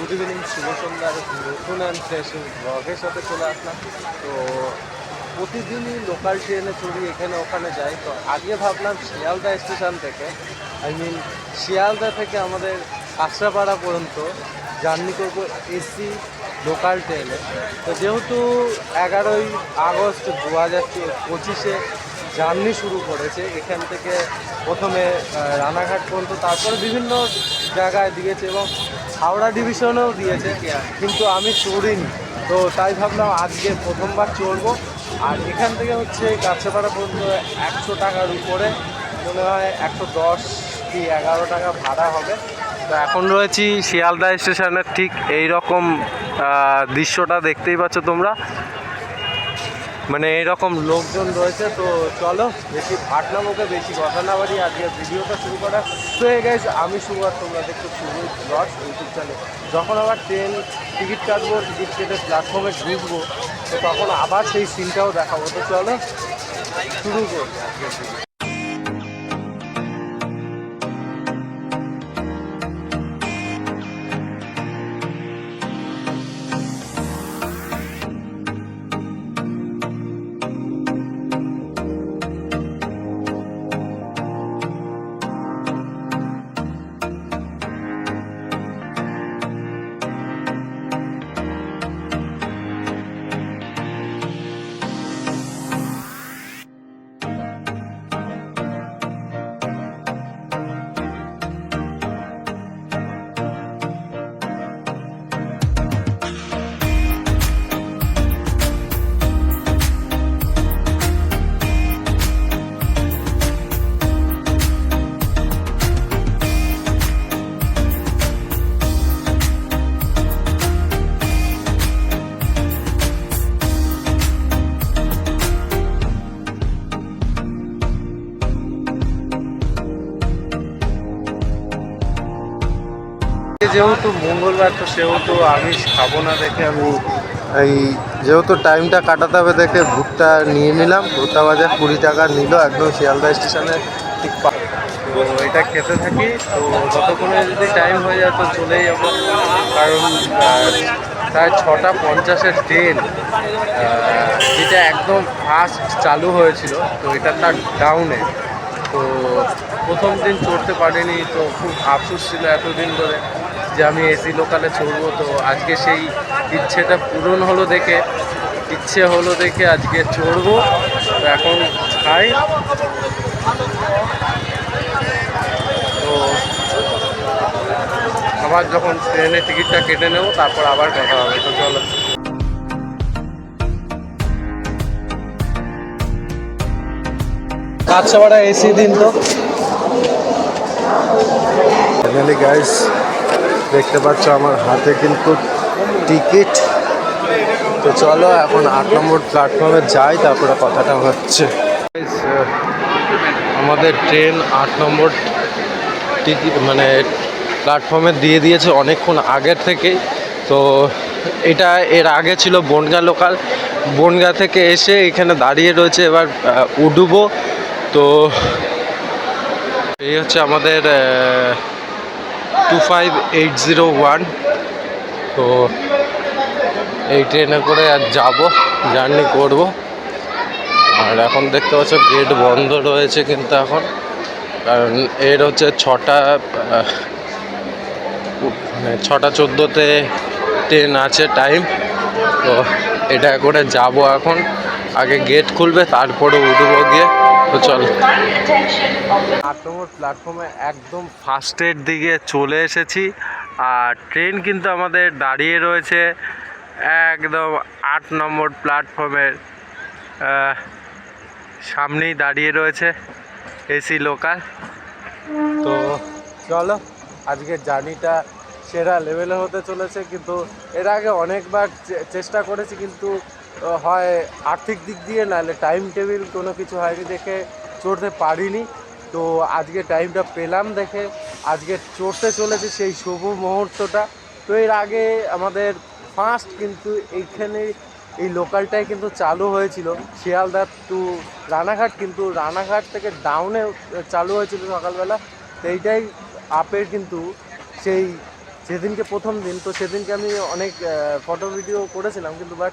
Good evening শুভ সন্ধ্যার নতুন and fresh ব্লগের সাথে চলে আসলাম। তো প্রতিদিনই লোকাল ট্রেনে চড়ি, এখানে, ওখানে যাই। তো আগে ভাবলাম শিয়ালদা স্টেশন থেকে আই মিন শিয়ালদা থেকে আমাদের কাঁচরাপাড়া পর্যন্ত জার্নি করব এসি লোকাল ট্রেনে তো যেহেতু এগারোই আগস্ট দু হাজার পঁচিশে জার্নি শুরু করেছে। এখান থেকে প্রথমে রানাঘাট পর্যন্ত, তারপরে বিভিন্ন জায়গায় দিয়েছে এবং হাওড়া ডিভিশনেও দিয়েছে। কিন্তু আমি চড়িনি। তো তাই ভাবলাম আজকে প্রথমবার চড়বো। আর এখান থেকে হচ্ছে কাছেপাড়া পর্যন্ত একশো টাকার উপরে। মনে হয় একশো দশ কি এগারো টাকা ভাড়া হবে। তো এখন রয়েছি শিয়ালদা স্টেশনের ঠিক এই রকম দৃশ্যটা দেখতেই পাচ্ছ তোমরা। মানে এরকম লোকজন রয়েছে, তো চলো বেশি ভাট না মুখে, বেশি কথা না বাড়ি আজকে ভিডিওটা শুরু করা। তো এই গাইজ আমি আর তোমরা দেখছ শুরু ব্লগ ইউটিউব চ্যানেল যখন আবার ট্রেন টিকিট কাটবো টিকিট কেটে প্ল্যাটফর্মে ঢুকবো, তো তখন আবার সেই সিনটাও দেখাবো। তো চলো শুরু করি যেহেতু মঙ্গলবার তো সেহেতু আমি খাব না দেখে আমি এই যেহেতু টাইমটা কাটাতে হবে দেখে ভুট্টা নিয়ে নিলাম। ভুট্টা বাজার কুড়ি টাকা নিল একদম শিয়ালদা স্টেশনে। ঠিক পা তো এটা খেতে থাকি। তো যতক্ষণে যদি টাইম হয়ে যায় তো চলেই যাব। কারণ প্রায় ছটা পঞ্চাশের ট্রেন যেটা একদম ফাস্ট চালু হয়েছিল তো এটা তার ডাউনে তো প্রথম দিন চড়তে পারিনি তো খুব আফসোস ছিল এতদিন ধরে। যে আমি এসি লোকালে চড়বো তো আজকে সেই ইচ্ছেটা পূরণ হলো দেখে ইচ্ছে হলো দেখে আজকে চড়বো। তো এখন খাই। তো আবার যখন ট্রেনের টিকিটটা কেটে নেব তারপর আবার কথা হবে। তো চলো। কাছাপাড়া এসি দিন তো। ফাইনালি গাইস দেখতে পাচ্ছ আমার হাতে কিন্তু টিকিট। তো চলো, এখন আট নম্বর প্ল্যাটফর্মে যাই, তারপরে কথাটা হচ্ছে। আমাদের ট্রেন আট নম্বর টিকিট মানে প্ল্যাটফর্মে দিয়ে দিয়েছে অনেকক্ষণ আগের থেকেই। তো এটা এর আগে ছিল বনগা লোকাল বনগা থেকে এসে এখানে দাঁড়িয়ে রয়েছে এবার উঠবো তো এই হচ্ছে আমাদের two five eight zero one তো এই ট্রেনে করে আর যাব জার্নি করব। আর এখন দেখতে পাচ্ছ গেট বন্ধ রয়েছে কিন্তু এখন। কারণ এর হচ্ছে ছটা মানে ছটা চোদ্দোতে ট্রেন আছে টাইম তো এটা করে যাব এখন। আগে গেট খুলবে, তারপরে উঠবো গিয়ে। তো চল। আট নম্বর প্ল্যাটফর্মে একদম ফার্স্টের দিকে চলে এসেছি। আর ট্রেন কিন্তু আমাদের দাঁড়িয়ে রয়েছে একদম আট নম্বর প্ল্যাটফর্মের সামনেই দাঁড়িয়ে রয়েছে এসি লোকাল তো চলো, আজকের জার্নিটা সেরা লেভেলে হতে চলেছে। কিন্তু এর আগে অনেকবার চেষ্টা করেছি, কিন্তু হয় আর্থিক দিক দিয়ে, নাহলে টাইম টেবিল কোনো কিছু হয়নি দেখে চড়তে পারিনি। তো আজকে টাইমটা পেলাম দেখে, আজকে চড়তে চলেছে সেই শুভ মুহূর্তটা। তো এর আগে আমাদের ফার্স্ট কিন্তু এইখানে এই লোকালটাই কিন্তু চালু হয়েছিল। শিয়ালদা টু রানাঘাট কিন্তু রানাঘাট থেকে ডাউনে চালু হয়েছিল সকালবেলা। তো এইটাই আপের কিন্তু সেই সেদিনকে প্রথম দিন, তো সেদিনকে আমি অনেক ফটো ভিডিও করেছিলাম কিন্তু বাট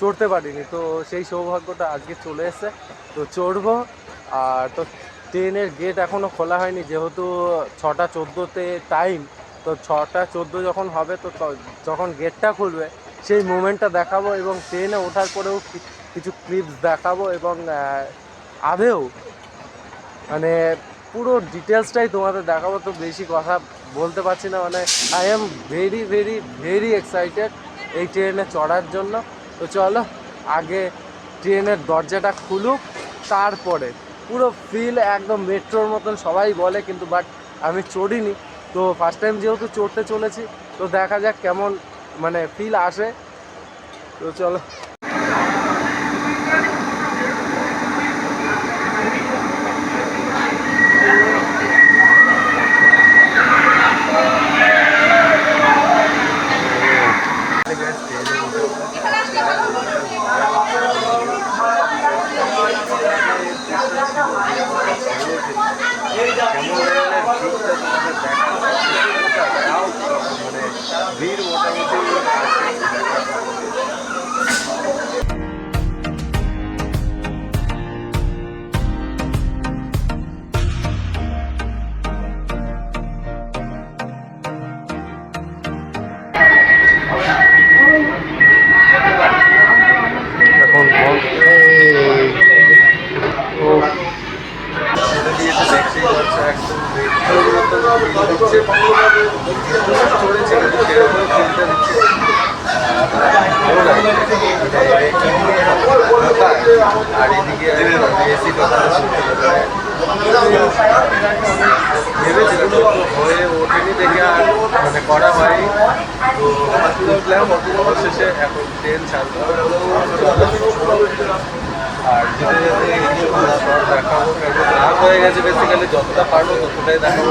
চড়তে পারিনি। তো সেই সৌভাগ্যটা আজকে চলে এসেছে। তো চড়বো। আর তো ট্রেনের গেট এখনও খোলা হয়নি। যেহেতু ছটা চোদ্দোতে টাইম তো ছটা চোদ্দ যখন হবে, তো যখন গেটটা খুলবে, সেই মোমেন্টটা দেখাবো এবং ট্রেনে ওঠার পরেও কিছু ক্লিপস দেখাবো এবং আদেও মানে পুরো ডিটেলসটাই তোমাদের দেখাবো। তো বেশি কথা বলতে পারছি না। মানে I am very very very excited এই ট্রেনে চড়ার জন্য। তো চলো, আগে ট্রেনের দরজাটা খুলুক, তারপরে পুরো ফিল একদম মেট্রোর মতন সবাই বলে কিন্তু বাট আমি চড়িনি। তো ফার্স্ট টাইম যেহেতু চড়তে চলেছি, তো দেখা যাক কেমন মানে ফিল আসে। তো চলো। আর যেতে দেখাবো কারণ হয়ে গেছে বেসিক্যালি যতটা পারব ততটাই দেখাবো।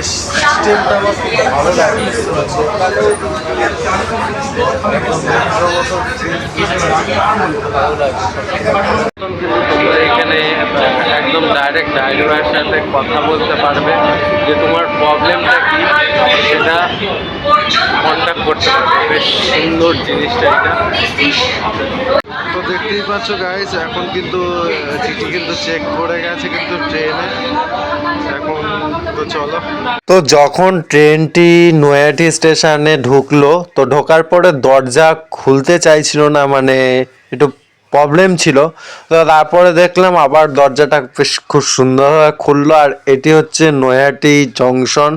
সিস্টেমটা আমার খুব ভালো লাগে ভালো লাগে এখানে একদম ডাইরেক্ট ড্রাইভারের সাথে কথা বলতে পারবে যে তোমার প্রবলেমটা কি সেটা কন্ট্যাক্ট করতে পারবে। বেশ সুন্দর জিনিসটা এটা। তো দেখতেই পাচ্ছ গাইস এখন কিন্তু টিটি কিন্তু চেক করে গেছে কিন্তু ট্রেনে এখন তো চলো। তো যখন ট্রেনটি নয়াটি স্টেশনে ঢুকলো তো ঢোকার পরে দরজা খুলতে চাইছিল না মানে একটু প্রবলেম ছিল। তো তারপরে দেখলাম আবার দরজাটা বেশ খুব সুন্দরভাবে খুললো। আর এটি হচ্ছে নয়াটি জংশন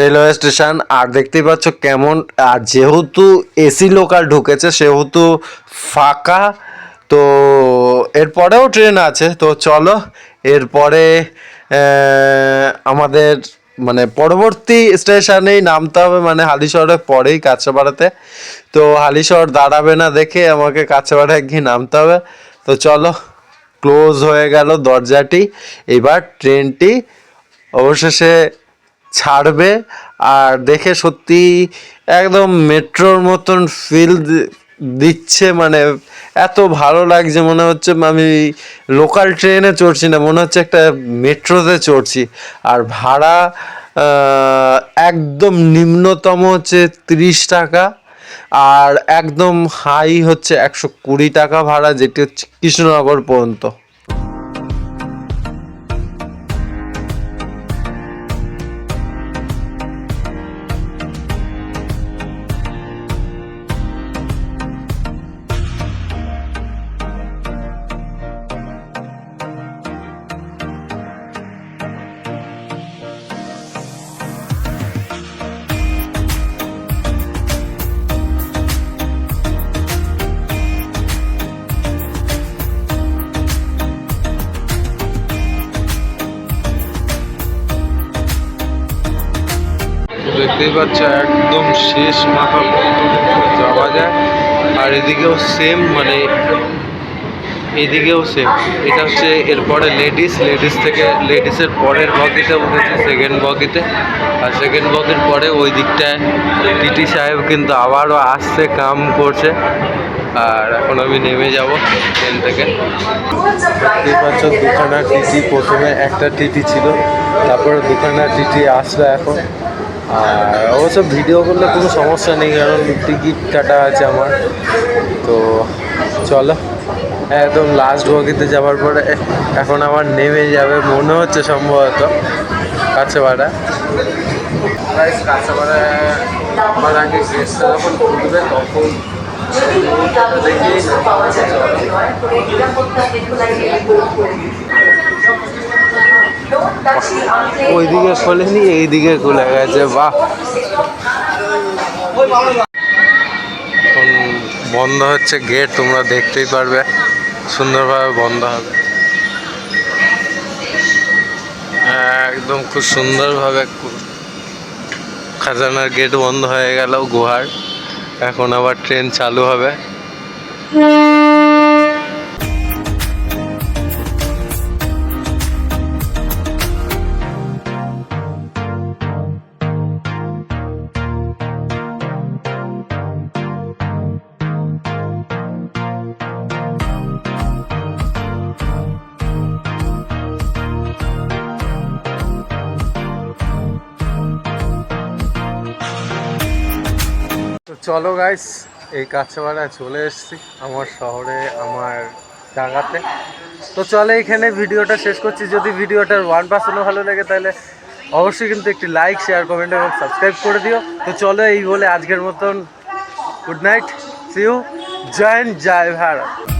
রেলওয়ে স্টেশন। আর দেখতেই পাচ্ছ কেমন, আর যেহেতু এসি লোকাল ঢুকেছে, সেহেতু ফাঁকা, তো এরপরেও ট্রেন আছে। তো চলো, এরপরে আমাদের মানে পরবর্তী স্টেশনেই নামতে হবে মানে হালিশহরের পরেই কাঁচাপাড়াতে। তো হালিশহর দাঁড়াবে না দেখে আমাকে কাঁচাপাড়ায় গিয়ে নামতে হবে। তো চলো, ক্লোজ হয়ে গেল দরজাটি। এবার ট্রেনটি অবশেষে ছাড়বে। আর দেখে সত্যি একদম মেট্রোর মতন ফিল দিচ্ছে মানে এত ভালো লাগছে, মনে হচ্ছে আমি লোকাল ট্রেনে চড়ছি না, মনে হচ্ছে একটা মেট্রোতে চড়ছি। আর ভাড়া একদম নিম্নতম হচ্ছে তিরিশ টাকা, আর একদম হাই হচ্ছে একশো কুড়ি টাকা ভাড়া, যেটি হচ্ছে কৃষ্ণনগর পর্যন্ত। দেখতেই পাচ্ছ, একদম শেষ মাথা পর্যন্ত যাওয়া যায় আর এদিকেও সেম মানে এদিকেও সেম এটা হচ্ছে এরপরে লেডিস লেডিস থেকে লেডিসের পরের বগিতে উঠেছে সেকেন্ড বগিতে। আর সেকেন্ড বগির পরে ওই দিকটায় টিটি সাহেব কিন্তু আবারও আসছে, কাম করছে। আর এখন আমি নেমে যাব ট্রেন থেকে। দেখতেই পাচ্ছ, দুখানা টিটি প্রথমে একটা টিটি ছিল, তারপরে দুখানা টিটি আসবে এখন। আর অবশ্য ভিডিও করলে কোনো সমস্যা নেই কারণ টিকিট কাটা আছে আমার। তো চলো একদম লাস্ট বগিতে যাওয়ার পরে এখন আমার নেমে যাবে মনে হচ্ছে সম্ভবত কাছেপাড়া। কাছেপাড়া আমার আগে যখন তখন দেখি। ওইদিকে খোলেনি, এইদিকে খুলে গেছে, বাহ। বন্ধ হচ্ছে গেট তোমরা দেখতেই পারবে, সুন্দরভাবে বন্ধ হবে। একদম খুব সুন্দরভাবে খাজানার গেট বন্ধ হয়ে গেল, গুহার। এখন আবার ট্রেন চালু হবে। চলো গাইস এই কাছাপাড়ায় চলে এসেছি আমার শহরে, আমার জায়গাতে। তো চলে এখানে ভিডিওটা শেষ করছি। যদি ভিডিওটার ওয়ান পার্সেন্টও ভালো লাগে তাহলে অবশ্যই কিন্তু একটি লাইক শেয়ার কমেন্ট এবং সাবস্ক্রাইব করে দিও। তো চলো এই বলে আজকের মতন গুড নাইট সিউ জয় জয় ভারত।